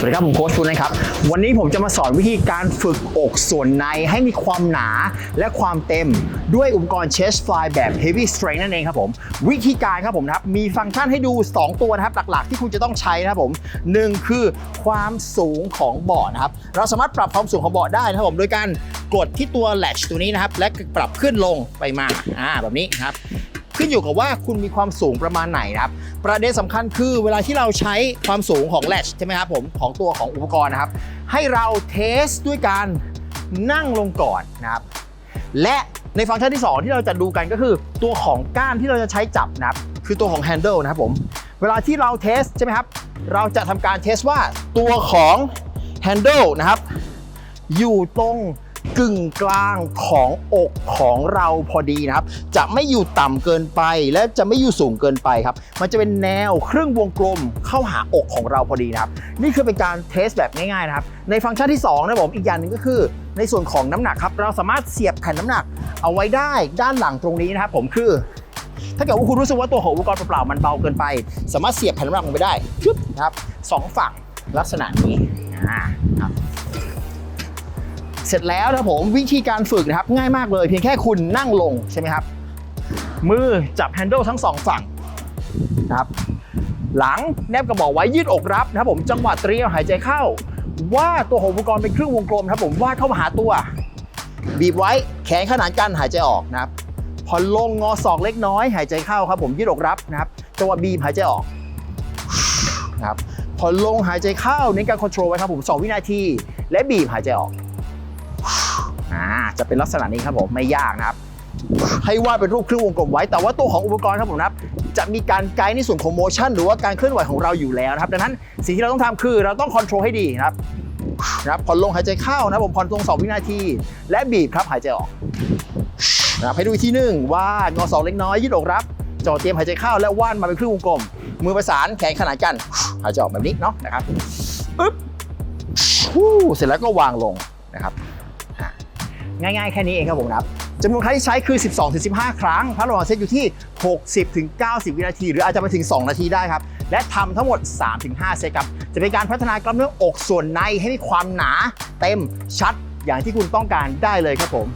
สวัสดีครับ ผมโค้ชฟุนนะครับ วันนี้ผมจะมาสอนวิธีการฝึกอกส่วนในให้มีความหนาและความเต็มด้วยอุปกรณ์ chest fly แบบ heavy strength นั่นเองครับผม วิธีการครับผมนะครับ มีฟังก์ชันให้ดู 2 ตัวนะครับ หลักๆ ที่คุณจะต้องใช้นะครับผมหนึ่งคือความสูงของเบาะนะครับ เราสามารถปรับความสูงของเบาะได้นะครับผมโดยการกดที่ตัว latch ตัวนี้นะครับ และปรับขึ้นลงไปมาอ่าแบบนี้ครับ ขึ้นอยู่กับว่าคุณมีความสูงประมาณไหนนะครับ ประเด็นสำคัญคือเวลาที่เราใช้ความสูงของแลชใช่ไหมครับผมของตัวของอุปกรณ์นะครับ ให้เราเทสด้วยการนั่งลงก่อนนะครับ และในฟังก์ชันที่ 2 ที่เราจะดูกันก็คือ ตัวของก้านที่เราจะใช้จับนะครับ คือตัวของ handle นะครับผมเวลาที่เราเทสใช่ไหมครับ เราจะทำการเทสว่าตัวของ handle นะครับ อยู่ตรง กึ่งกลางของอกของเราพอดีนะครับ จะไม่อยู่ต่ำเกินไปและจะไม่อยู่สูงเกินไปครับ มันจะเป็นแนวครึ่งวงกลมเข้าหาอกของเราพอดีนะครับ นี่คือเป็นการเทสแบบง่ายๆนะครับ ในฟังก์ชันที่2นะผมอีกอย่างหนึ่งก็คือในส่วนของน้ำหนักครับ เราสามารถเสียบแผ่นน้ำหนัก เอาไว้ได้ด้านหลังตรงนี้นะครับผมคือ ถ้าเกิดว่าคุณรู้สึกว่าตัวของอุปกรณ์เปล่าๆมันเบาเกินไป สามารถเสียบแผ่นน้ำหนักลงไปได้ครับสองฝั่งลักษณะนี้อ่าครับ เสร็จแล้วนะผมวิธีการฝึกนะครับง่ายมากเลย เพียงแค่คุณนั่งลงใช่ไหมครับ มือจับแฮนเดิลทั้งสองฝั่งนะครับหลังแนบกระบอกไว้ยืดอกรับนะครับผมจังหวะเตรียมหายใจเข้า ว่าตัวของอุปกรณ์เป็นครึ่งวงกลมนะครับผมวาดเข้ามาหาตัว บีบไว้แขนขนานกันหายใจออกนะครับพอลงงอศอกเล็กน้อย หายใจเข้าครับผมยืดอกรับนะครับจังหวะบีบหายใจออกนะครับพอลงหายใจเข้าเน้นการคอนโทรลไว้ครับผม 2 วินาที และบีบหายใจออก อ่าจะเป็นลักษณะนี้ครับผมไม่ยากนะครับ ให้วาดเป็นรูปครึ่งวงกลมไว้ แต่ว่าตัวของอุปกรณ์ครับผมนะครับจะมีการไกด์ในส่วนของโมชั่นหรือว่าการเคลื่อนไหวของเราอยู่แล้วนะครับดังนั้นสิ่งที่เราต้องทำคือเราต้องคอนโทรลให้ดีนะครับนะครับผ่อนลงหายใจเข้านะผมผ่อนตรง2วินาที และบีบครับหายใจออกนะครับให้ดูอีกทีหนึ่งวางอศอกเล็กน้อยยืดอกรับจ่อเตรียมหายใจเข้าและว่าดมาเป็นครึ่งวงกลม มือประสานแขนขนานกันหายใจออกแบบนี้เนาะนะครับอึ๊บเสร็จแล้วก็วางลงนะครับ ง่ายๆ แค่นี้เองครับผมครับจำนวนครั้งที่ใช้คือ 12-15 ครั้งพักระหว่างเซตอยู่ที่ 60-90 วินาที หรืออาจจะไปถึง 2 นาทีได้ครับ และทำทั้งหมด 3-5 เซตครับ จะเป็นการพัฒนากล้ามเนื้ออกส่วนในให้มีความหนา เต็มชัดอย่างที่คุณต้องการได้เลยครับผม